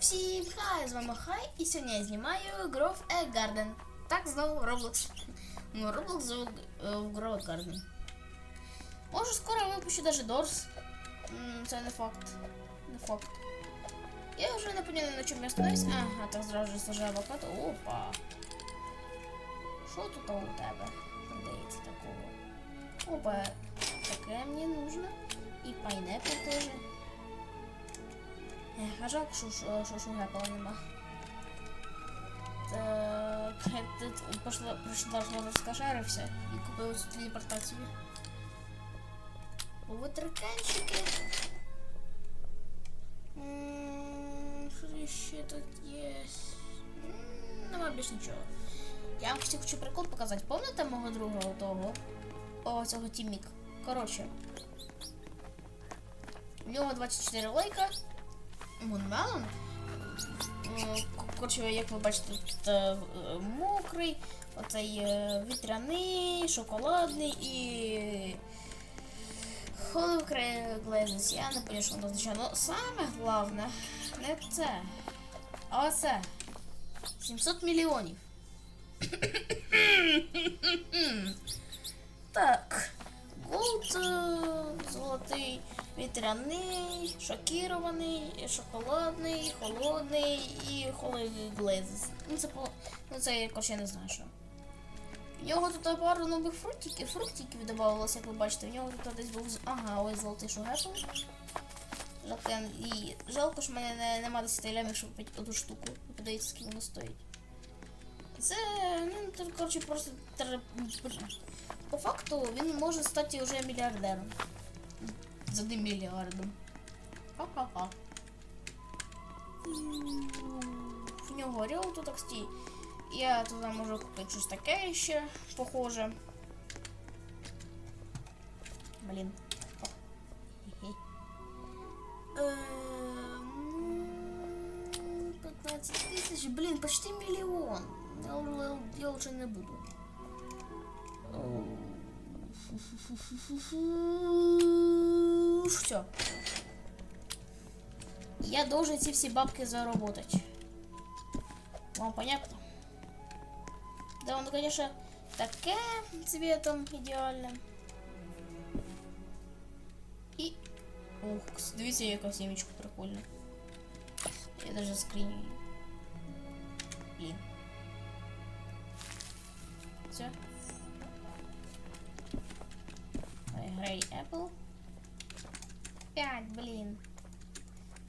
Всім хай, з вами Хай, і сьогодні я знімаю Grove a Garden. Так, знову Roblox. Ну, Roblox знову е, в Grove a Garden. Може, скоро я випущу даже Doors. М, Це не факт. Не факт. Я вже не поняла, на чому я остановився. Ага, так зразу сажаю авокадо. Опа. Що тут у тебе? Продається такого. Опа, таке мені нужно. І пайнепл теж. А жалко, що, що, що шугепала нема. Так, я тут пошла, прийшла розкошарився і купив цю телепортацію. Витриканчики. М, Що ще тут є? Нема більш нічого. Я вам хотів хочу прикол показати. Пам'ятаєте мого друга того? О, цього Тімік. Коротше. У нього 24 лайка. Мунмелон. Коротше, як ви бачите, тут е, мокрий, оцей е, вітряний, шоколадний і. Холодний. Я не пам'ятаю, що воно означає. Ну, саме головне, не це. А оце. 700 мільйонів. так. Голд е, золотий, вітряний, шокірований, шоколадний, холодний і холодний. Ну це. Ну це я коротше, я не знаю що. В нього тут пару нових фруктиків, фруктиків додавалося, як ви бачите. В нього тут десь був. Ага, ось золотий шугепл. Жалко, і жалко, що в мене не, нема 10 лямів, щоб купити одну штуку. Ви Подивіться, скільки воно стоїть. Це, ну, тут, коротше, просто по факту він може стати вже мільярдером. З одним мільярдом. Ха-ха-ха. В нього орел тут так стій. Я туди можу купити щось таке ще похоже. Блін. О. Хе-хе. Ем, 15 тисяч, блін, почти мільйон. Я, л- я лучше не буду. Все. Я должен эти все бабки заработать. Вам понятно? Да, он, конечно, таке цветом идеальным. И... Ух, дивіться, яка сімечка прикольна. Я даже скриню її. Блін. Все. Грей Apple. 5, блін.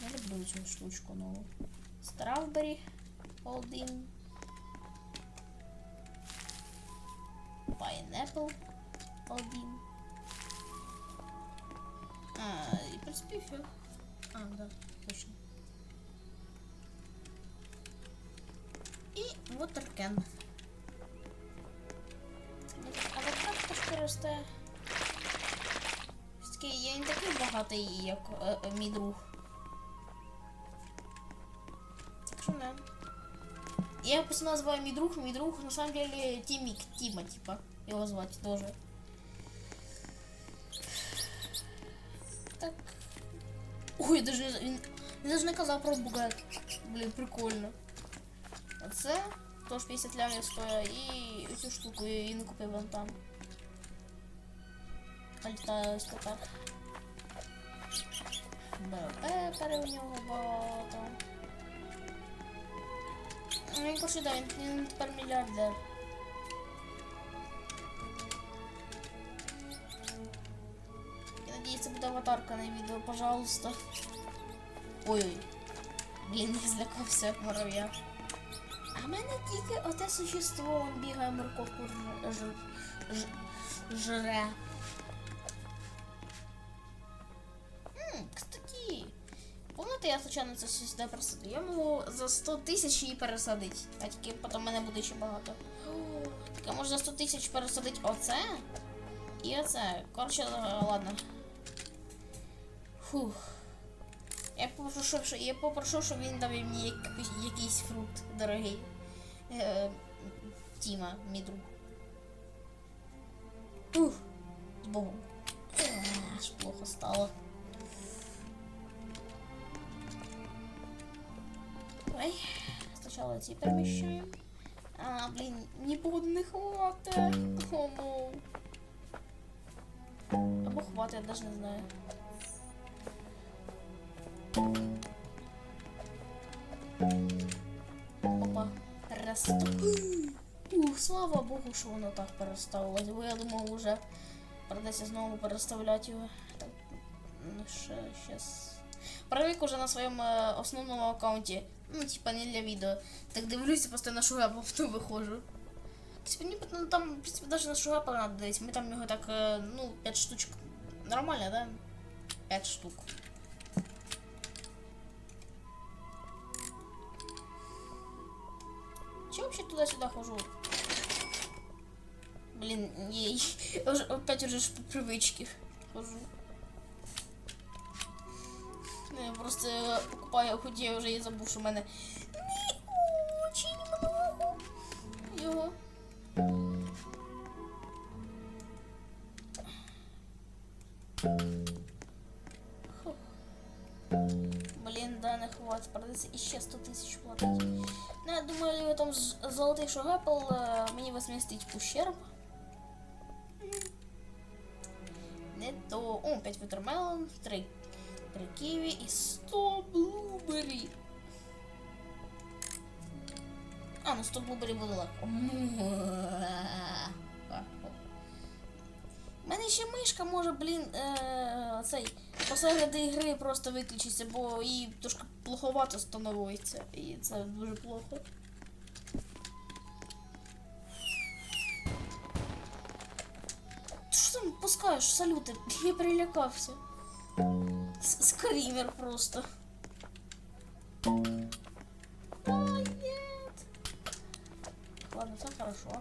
Не люблю цю штучку нову. Стравбері один. Пайнепл один. А, і в принципі все. А, да, точно. І watercan. А вот так трошки Все-таки я не такий багатий, як е, е, мій друг. Так що не. Я його просто називаю мій друг, мій друг на самом деле Тімік, Тіма, типа. Його звати тоже. Так. Ой, даже не- він даже не казав про бугет. Блін, прикольно. Оце теж 50 лямів стоїть і цю штуку і не купив вон там. Літаю ось у нього багато. Ну, Він коротше, він, тепер мільярдер. Я надіюсь, це буде аватарка на відео, пожалуйста. Ой-ой. Блін, я злякався мурав'я. А в мене тільки оте существо, він бігає морковку жре. Помните, я случайно це сюди пересадив? Я можу за 100 тисяч її пересадити. А тільки потім мене буде ще багато. Так я можу за 100 тисяч пересадити оце і оце. Коротше, ладно. Фух. Я попрошу, щоб, я попрошу, щоб він дав мені якийсь, фрукт дорогий. Е, Тіма, мій друг. Ух, з Аж плохо стало. Давай. Спочатку ці переміщаємо. А, нікуди не хватить. О, ну. Або хватить, я навіть не знаю. Опа, раз. Ух, слава Богу, що воно так переставилось, бо я думав уже придеться знову переставляти його. Так, ну ще, щас. Привик уже на своєму е, основному аккаунті. Ну, типа не для відео. Так дивлюся, постійно шугапа потім виходжу. Типа, ні, ну там, в принципі, навіть на шугапа надо дивитися. Ми там його так, е, ну, 5 штучок. Нормально, да? 5 штук. Че вообще туда-сюда хожу? Блин, ей. Уже, опять уже ж по привычке хожу. Я просто покупаю худею вже і забув, що в мене не очень много його. Фух. Блін, да, не хватить. Придеться іще 100 тисяч платити. Ну, я думаю, там золотий шогапл е, мені возмістить ущерб. Не то. О, 5 вітермелон, 3, 3 ківі і 100 блубері. А, ну 100 блубері буде легко. У мене ще мишка може, блін, е, цей посереди гри просто виключиться, бо їй трошки плоховато становиться. І це дуже плохо. Ти що там пускаєш салюти? Я перелякався. Скример просто. Ой, нет. Ладно, все хорошо.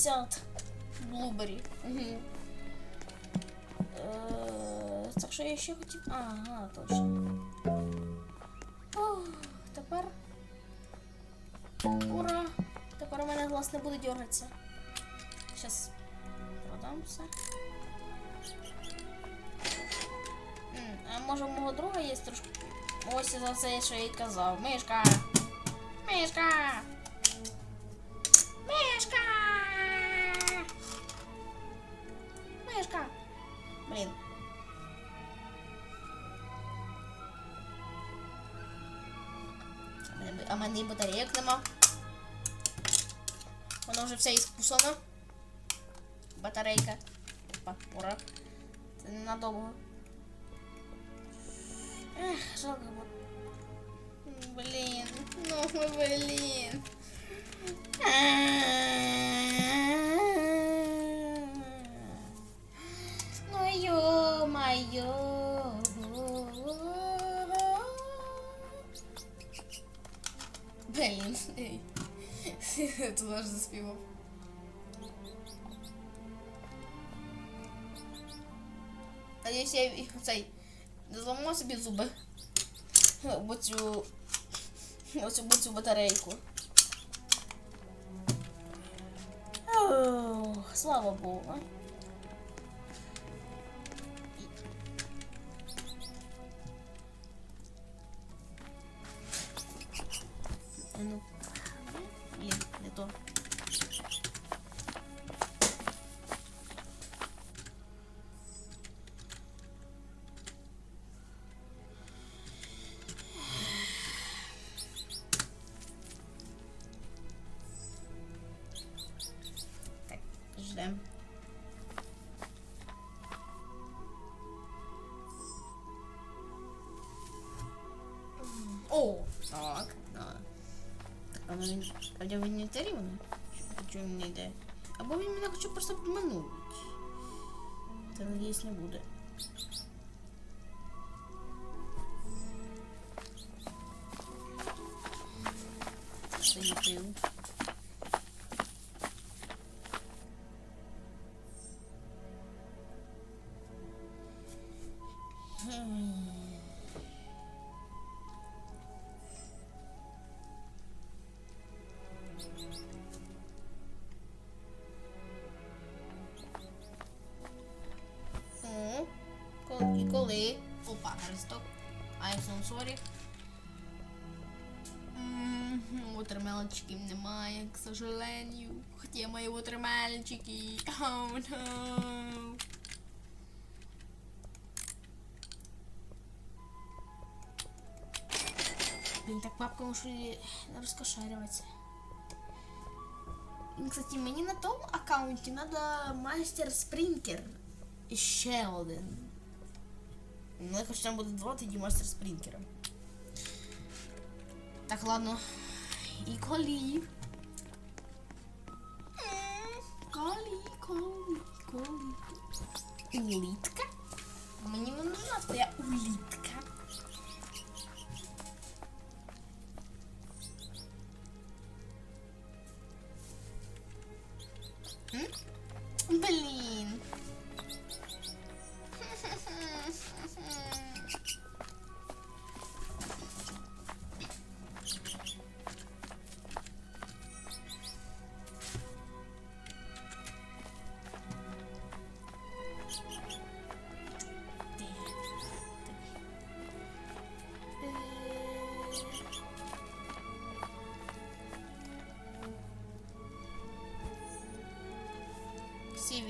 150 блубері. Угу. Е, так що я ще хотів. Ага, точно. Ох, тепер. Ура! Тепер у мене глаз не буде дергатися. Зараз продам все. М, А може у мого друга є трошки. Ось за це, що я й казав. Мишка! Мишка! Мишка! Мишка! Блін. А мене- А мене і батарейок нема. Воно вже все іскусано. Батарейка. Опа, ура. Це ненадовго. Ех, жалко бо. М, Блін, ну блін. Ну Тут аж заспівав. Надіюсь, я їх цей не зламав собі зуби. Оцю оцю, цю батарейку. Ох, слава Богу. Так. Так, а він, а де він не тарівний? Чому він не йде? Або він мене хоче просто обмануть. Та надіюсь не буде. Коли? Опа, ресток. I'm so sorry. М, Вотермелочків немає, к сожалению. Хотя мої вотермельчики. Oh, no. Блин, так папка може і розкошарюватися. Кстати, мені на тому аккаунті треба мастер спринтер. І ще один. Ну, якщо там буде два, тоді мастер спринтера. Так, ладно. І колі. М, Колі, колі, колі. Улітка? Мені не нужна твоя улітка.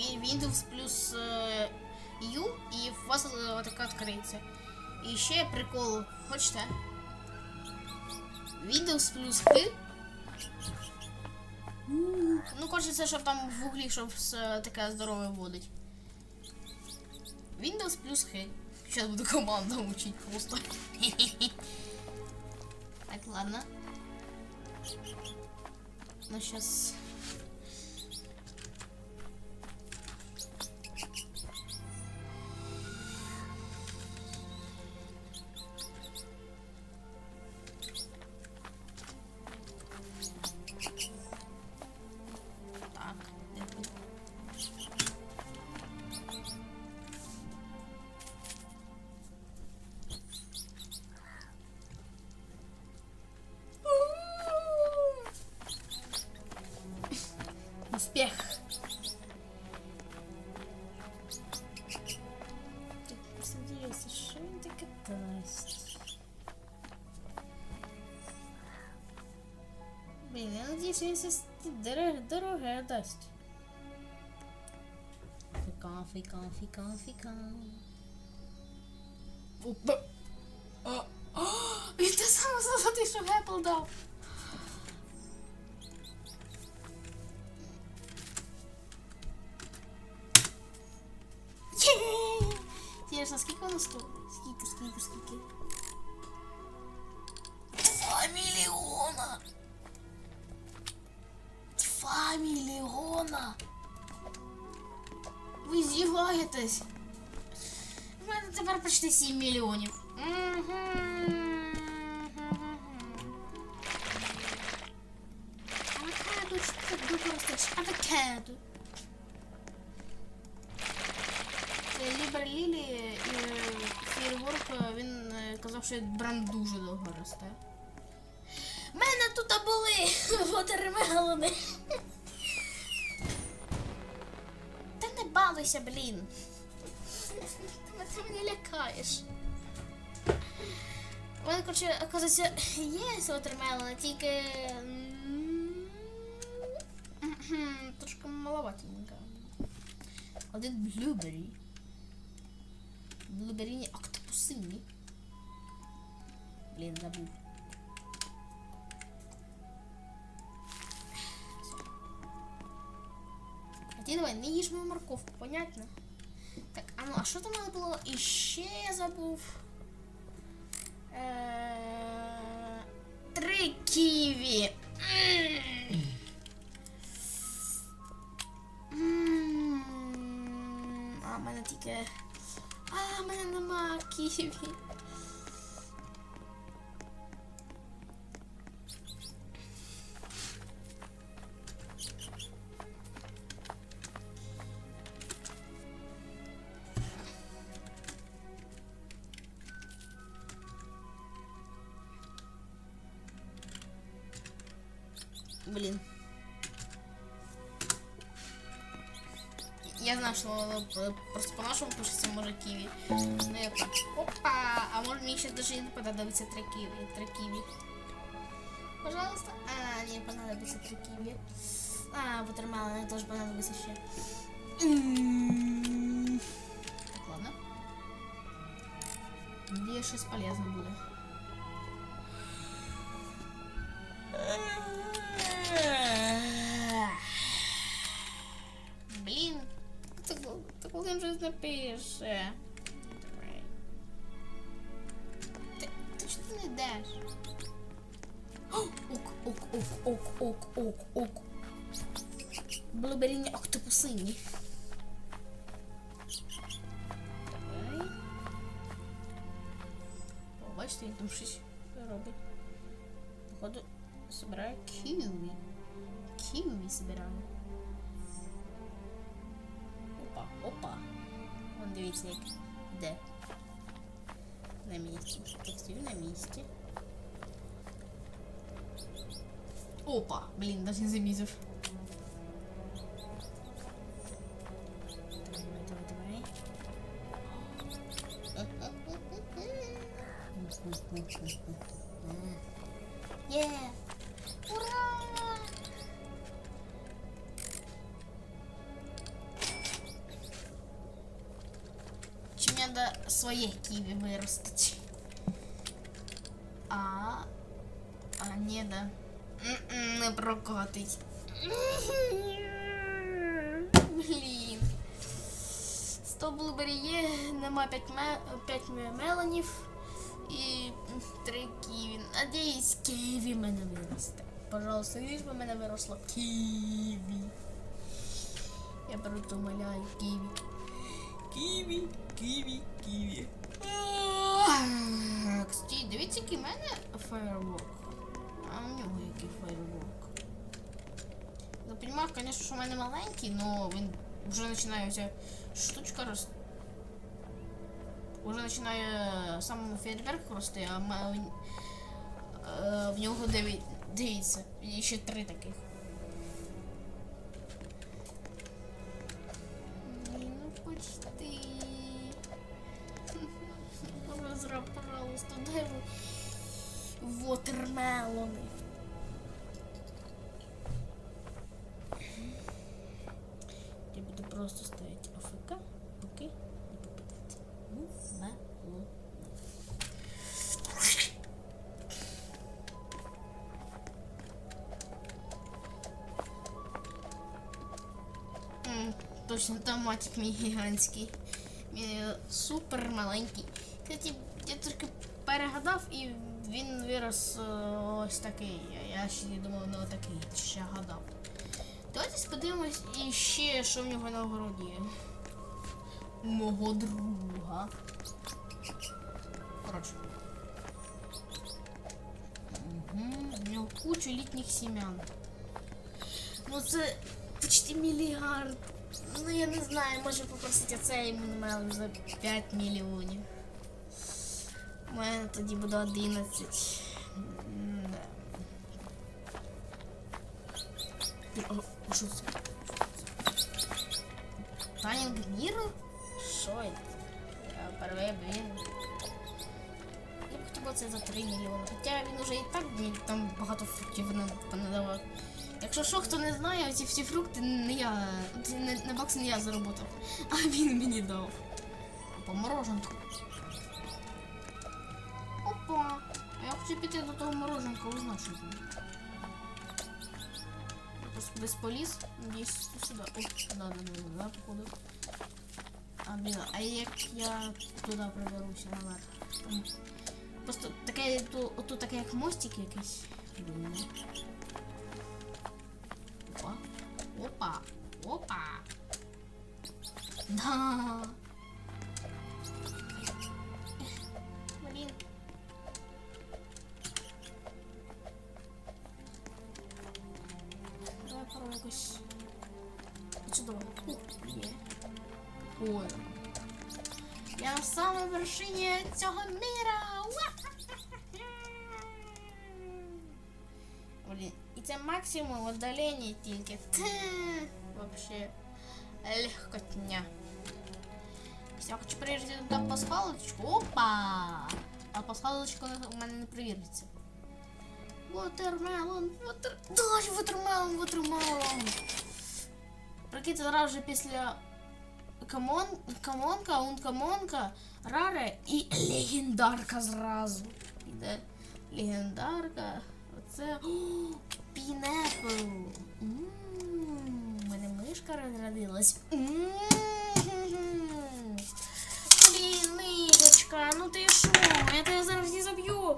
Windows плюс е, U і у вас е, отака відкриється. І ще прикол, хочете? Windows плюс H. Ну, хочеться, щоб там в углі, щоб таке здорове вводить. Windows плюс H. Сейчас буду команду учить просто. Так, ладно. Ну, сейчас... Блін, я надіюсь, він щось дороге, дороге дасть. Фіка, фіка, фіка, фіка. Опа. А, а, Він те саме золотий, що Гепл дав. Є! Інтересно, скільки воно стоїть? Скільки, скільки, скільки? Ви з'їгаєтесь! У мене тепер почти 7 мільйонів. Авокадо, що ти використаєш? Авокадо. Це Лібер Лілі і Фейерворк, він е, казав, що бренд дуже довго росте. У мене тут були вотермелони. Балуйся, блін. Ти мене лякаєш. У мене, коротше, оказується, є вотермелони, тільки... Трошки маловатенько. Один блюбері. Блюберіні октопусині. Блін, забув. Ти давай, не їж мою морковку, понятно? Так, а ну, а що там надо було? І ще я забув. Е, Три. М, А, мене тільки. А, в мене нема ківі. що е, просто по-нашому пишеться може ківі. Ну я так. Опа! А може мені ще даже і не понадобиться три ківі. Три ківі. Пожалуйста. А, не понадобится три ківі. А, бутермелони теж понадобиться ще. М. Так, ладно. Где щось полезне буде. Ок, ок, ок. Блуберіння октопусині. Давай. О, бачите, він там щось робить. Походу, собирає ківі. Ківі збирає. Опа, опа. Вон дивіться, як де. На місці. Текстиль на місці. Опа, блін, навіть не замітив. Давай, давай, давай. Є! Ура! Чи мені треба своє ківі виростити? А, а не да. Не прокатить. Блін. 100 блубері є, нема 5, ме... 5 мелонів і 3 ківі. Надіюсь, ківі мене виросте. Пожалуйста, лиш би мене виросло ківі. Я беру то умоляю, ківі. Ківі, ківі, ківі. Кстати, дивіться, який в мене фаєрвок. Нього який фаєрвок. Ну, понимаю, конечно, що в мене маленький, но він вже починає ця штучка рости. Уже починає сам фейерверк рости, а ма- е, в нього дев'ять. Дивіться, і ще три таких. Ну почти. Дай ви вотермелони. Точно, томатик мій гігантський. Він супер маленький. Кстати, я тільки перегадав і він вирос е, ось такий. Я ще не думав на такий, ще гадав. Давайте подивимось і ще, що в нього на городі. У мого друга. Коротше. Угу. У нього кучу літніх сім'ян. Ну це почти мільярд. Ну я не знаю, може попросити оцей мел за 5 мільйонів. У мене тоді буде 11. М-да. О, о, Що це? Танінг міру? Що? Я перший блін. Я б це за 3 мільйони. Хоча він уже і так там багато фруктів не понадавав. Якщо що, хто не знає, ці всі фрукти не я, не, не бакс не я заработав, а він мені дав. По мороженку. Опа! А я хочу піти до того мороженка, узнав, що там. Без поліз, надіюсь, сюди. О, да, да, да, да, походу. А, блін, а як я туди приберуся наверх? Там Просто таке, ту, отут таке як мостик якийсь. Опа. Опа. Да. Блін. Давай порой якось. Ой. Я на самой вершині цього міра. Уа! це максимум віддалення тільки. Те, Вообще легкотня. Я хочу перевірити туди пасхалочку. Опа! А пасхалочка у мене не перевіриться. Watermelon, ватер... Дай, watermelon, watermelon. Прикиньте, зараз вже після камон... камонка, ункамонка, раре і легендарка зразу. Іде легендарка. Оце пінепл. У мене мишка розродилась. Блін, мишечка, ну ти що? Я тебе зараз не заб'ю.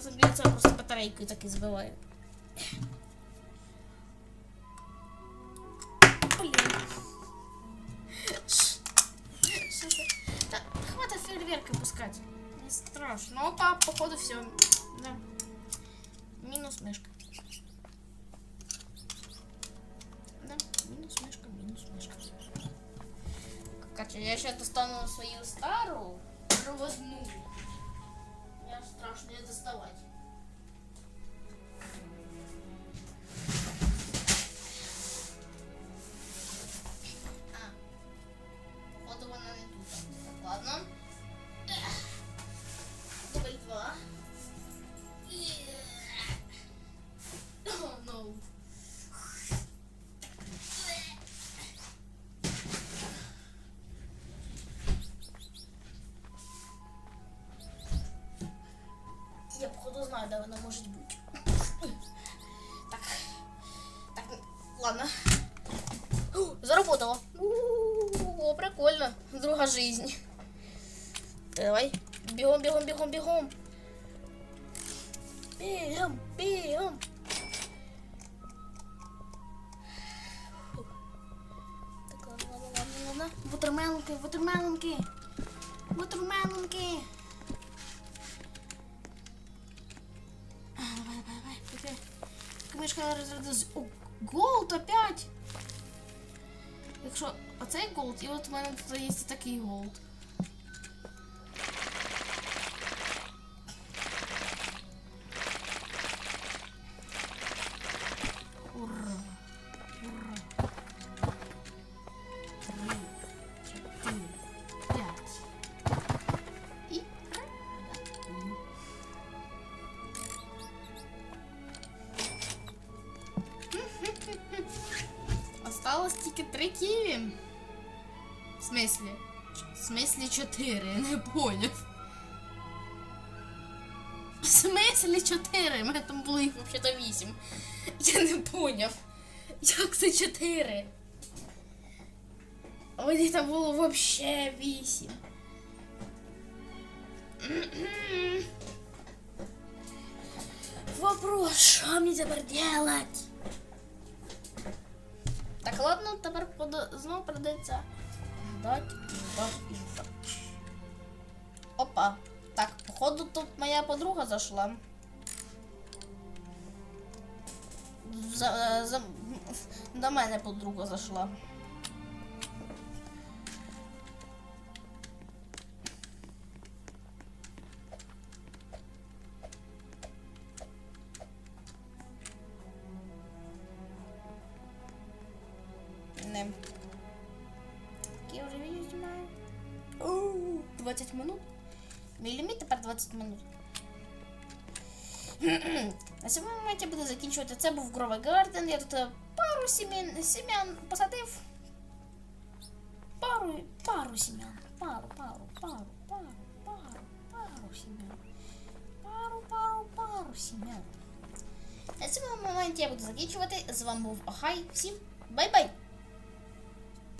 Самом це просто батарейкою так і збиваю. Походу знаю, де вона може бути. Так. Так, ладно. Заработала. О, прикольно. Друга жизнь. Давай. Бегом, бегом, бегом. Бегом, бегом. Фух. Так, ладно, ладно, ладно, ладно. Бутермелонки, бутермелонки. Бутермелонки. Книжка розрядилась. О, голд опять. Якщо оцей голд, і от у мене тут є такий голд. Осталось тільки три ківі. В смислі? В смислі чотири, не поняв. В смислі чотири? У мене там було їх взагалі вісім. Я не поняв. Як це чотири? А мені там було вообще вісім. Вопрос, що мені тепер делать? Так, ладно, тепер знову придеться ждать, ждать і ждать. Опа. Так, походу тут моя подруга зашла. За, за, до мене подруга зайшла. 20 минут. На цьому моменті буду закінчувати. Це був Гровий Гарден. Я тут е, пару сім'ян, сім'ян посадив. Пару, пару сім'ян. Пару, пару, пару, пару, пару, пару сім'ян. Пару, пару, пару сім'ян. На цьому моменті я буду закінчувати. З вами був Охай. Всім бай-бай!